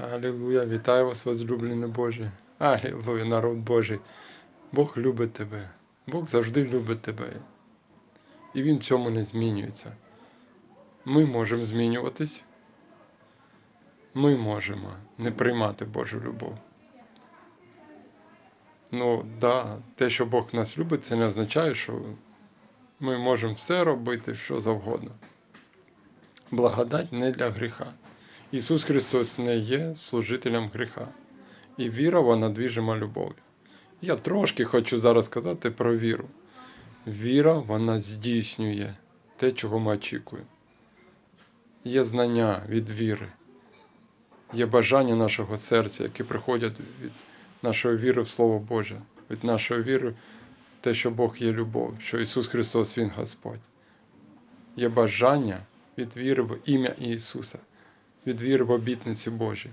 Алілуя, вітаю вас, возлюблені Божі. Алілуя, народ Божий. Бог любить тебе. Бог завжди любить тебе. І Він в цьому не змінюється. Ми можемо змінюватись. Ми можемо не приймати Божу любов. Ну, да, те, що Бог нас любить, це не означає, що ми можемо все робити, що завгодно. Благодать не для гріха. Ісус Христос не є служителем гріха. І віра вона двіжима любов'ю. Я трошки хочу зараз сказати про віру. Віра вона здійснює те, чого ми очікуємо. Є знання від віри, є бажання нашого серця, які приходять від нашої віри в Слово Боже, від нашої віри в те, що Бог є любов, що Ісус Христос Він Господь. Є бажання від віри в ім'я Ісуса, від віри в обітниці Божі.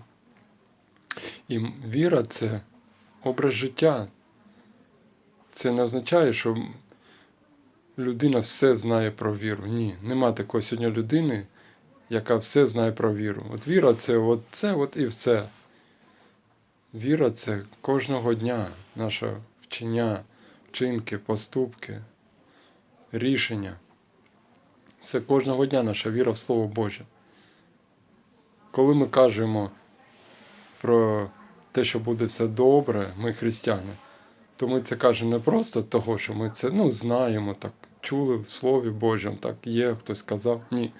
І віра це образ життя. Це не означає, що людина все знає про віру. Ні, нема такої сьогодні людини, яка все знає про віру. От віра це от це от і все. Віра це кожного дня наше вчення, вчинки, поступки, рішення. Це кожного дня наша віра в Слово Боже. Коли ми кажемо про те, що буде все добре, ми християни, то ми це кажемо не просто того, що ми це ну, знаємо, так, чули в Слові Божому, так є, хтось сказав. Ні.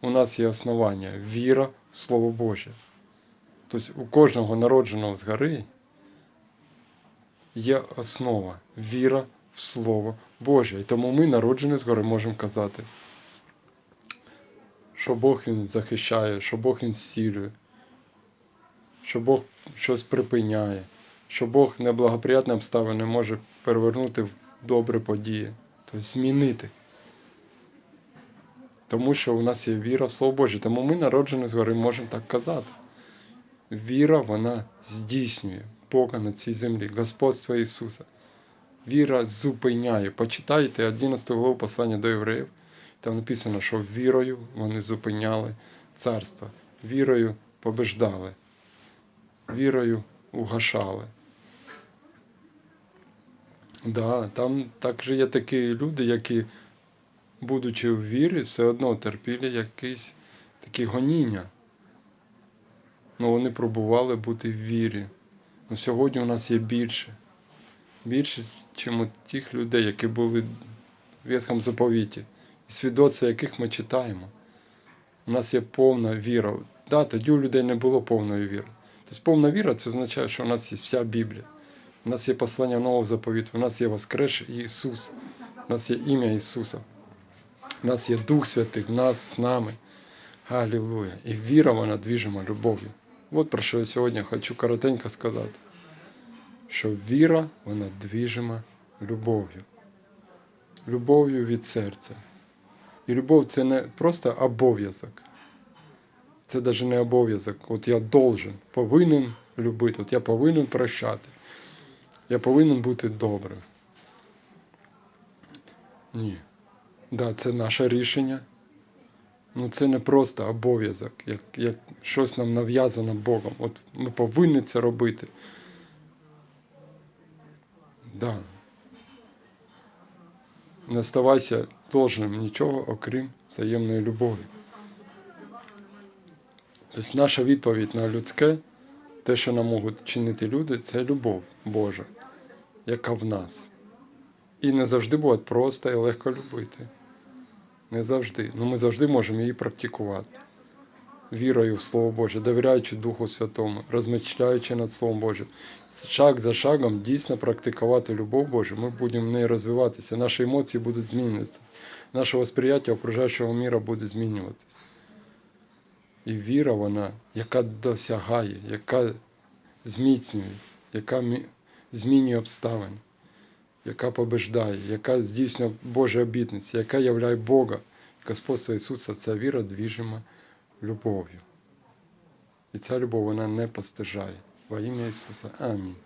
У нас є основання віра в Слово Боже. Тобто у кожного народженого згори є основа віра в Слово Боже. І тому ми, народжені згори, можемо казати, що Бог Він захищає, що Бог Він зцілює, що Бог щось припиняє, що Бог неблагоприятні обставини може перевернути в добрі події, тобто змінити. Тому що у нас є віра в Слово Боже. Тому ми, народжені згори, можемо так казати. Віра, вона здійснює Бога на цій землі, господство Ісуса. Віра зупиняє. Почитайте 11 главу послання до євреїв. Там написано, що вірою вони зупиняли царство, вірою побеждали, вірою угашали. Да, там також є такі люди, які, будучи в вірі, все одно терпіли якісь такі гоніння. Ну, вони пробували бути в вірі. Ну, Сьогодні у нас є більше. Більше, ніж у тих людей, які були в Ветхому заповіті, свідоцтва яких ми читаємо. У нас є повна віра. Да, тоді у людей не було повної віри. Тобто повна віра це означає, що у нас є вся Біблія. У нас є послання Нового заповіту, у нас є Воскрес Ісус, у нас є ім'я Ісуса, у нас є Дух Святий, в нас з нами. Аллилуйя. І віра вона двіжима любов'ю. От про що я сьогодні хочу коротенько сказати. Що віра, вона двіжима любов'ю. Любов'ю від серця. І любов це не просто обов'язок. Це навіть не обов'язок. От я должен, повинен любити, от я повинен прощати. Я повинен бути добрим. Ні. Да, це наше рішення. Ну це не просто обов'язок, як як щось нам нав'язано Богом. От ми повинні це робити. Да. Не ставайся должним нічого, окрім взаємної любові. Тобто наша відповідь на людське, те, що нам можуть чинити люди, це любов Божа, яка в нас. І не завжди буде просто і легко любити. Не завжди. Ну ми завжди можемо її практикувати. Вірою в Слово Боже, довіряючи Духу Святому, розмишляючи над Словом Божим. Шаг за шагом дійсно практикувати любов Божу, ми будемо в неї розвиватися, наші емоції будуть змінюватися, наше восприяття окружаючого міра буде змінюватися. І віра, вона, яка досягає, яка зміцнює, яка змінює обставини яка побеждає, яка здійснює Божі обітниці, яка являє Бога. Господство Ісуса це віра двіжима любов'ю. І ця любов вона не постижає. Во ім'я Ісуса. Амінь.